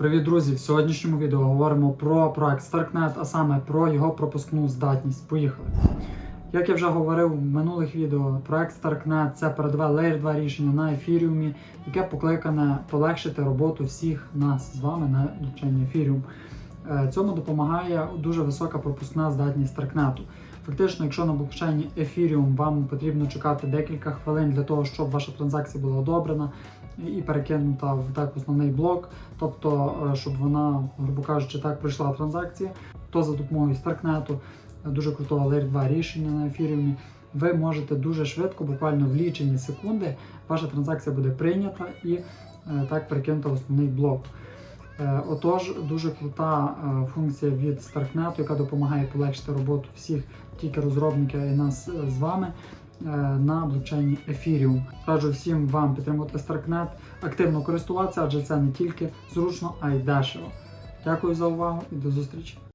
Привіт, друзі! В сьогоднішньому відео говоримо про проект StarkNet, а саме про його пропускну здатність. Поїхали! Як я вже говорив в минулих відео, проект StarkNet це передове Layer 2 рішення на ефіріумі, яке покликане полегшити роботу всіх нас з вами на блокчейні Ethereum. Е, Цьому допомагає дуже висока пропускна здатність StarkNet. Фактично, якщо на блокчейні Ethereum вам потрібно чекати декілька хвилин для того, щоб ваша транзакція була одобрена і перекинута в так основний блок, тобто е, щоб вона, грубо кажучи, так пройшла транзакція, то за допомогою StarkNet, е, дуже крутого Layer 2 рішення на ефіріумі, ви можете дуже швидко, буквально в лічені секунди, ваша транзакція буде прийнята і так перекинута в основний блок. Е, Отож, дуже крута е, функція від StarkNet, яка допомагає полегшити роботу всіх тільки розробників і нас е, з вами на блокчейні Ethereum. Раджу всім вам підтримувати StarkNet, активно користуватися, адже це не тільки зручно, а й дешево. Дякую за увагу і до зустрічі!